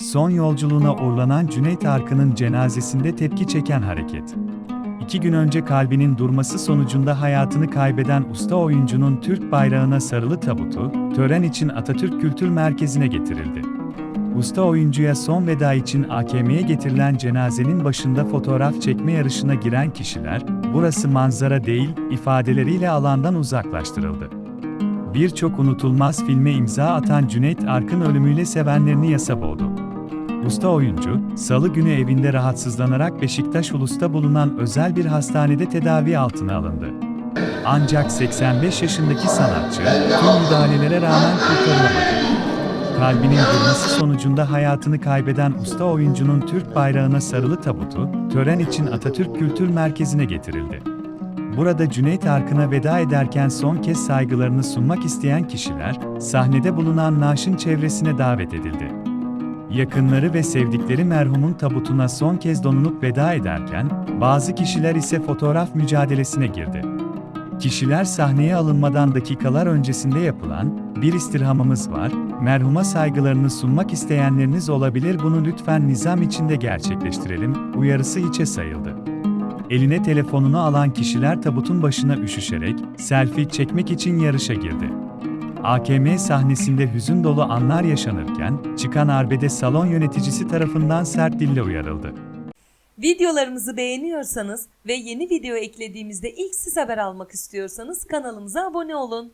Son yolculuğuna uğurlanan Cüneyt Arkın'ın cenazesinde tepki çeken hareket. İki gün önce kalbinin durması sonucunda hayatını kaybeden usta oyuncunun Türk bayrağına sarılı tabutu, tören için Atatürk Kültür Merkezi'ne getirildi. Usta oyuncuya son veda için AKM'ye getirilen cenazenin başında fotoğraf çekme yarışına giren kişiler, burası manzara değil, ifadeleriyle alandan uzaklaştırıldı. Birçok unutulmaz filme imza atan Cüneyt Arkın ölümüyle sevenlerini yasa boğdu. Usta oyuncu, salı günü evinde rahatsızlanarak Beşiktaş Ulus'ta bulunan özel bir hastanede tedavi altına alındı. Ancak 85 yaşındaki sanatçı, tüm müdahalelere rağmen kurtarılamadı. Kalbinin durması sonucunda hayatını kaybeden usta oyuncunun Türk bayrağına sarılı tabutu, tören için Atatürk Kültür Merkezi'ne getirildi. Burada Cüneyt Arkın'a veda ederken son kez saygılarını sunmak isteyen kişiler, sahnede bulunan naaşın çevresine davet edildi. Yakınları ve sevdikleri merhumun tabutuna son kez donunup veda ederken, bazı kişiler ise fotoğraf mücadelesine girdi. Kişiler sahneye alınmadan dakikalar öncesinde yapılan, bir istirhamımız var, merhuma saygılarını sunmak isteyenleriniz olabilir bunu lütfen nizam içinde gerçekleştirelim, uyarısı hiçe sayıldı. Eline telefonunu alan kişiler tabutun başına üşüşerek, selfie çekmek için yarışa girdi. AKM sahnesinde hüzün dolu anlar yaşanırken, çıkan arbede salon yöneticisi tarafından sert dille uyarıldı. Videolarımızı beğeniyorsanız ve yeni video eklediğimizde ilk siz haber almak istiyorsanız kanalımıza abone olun.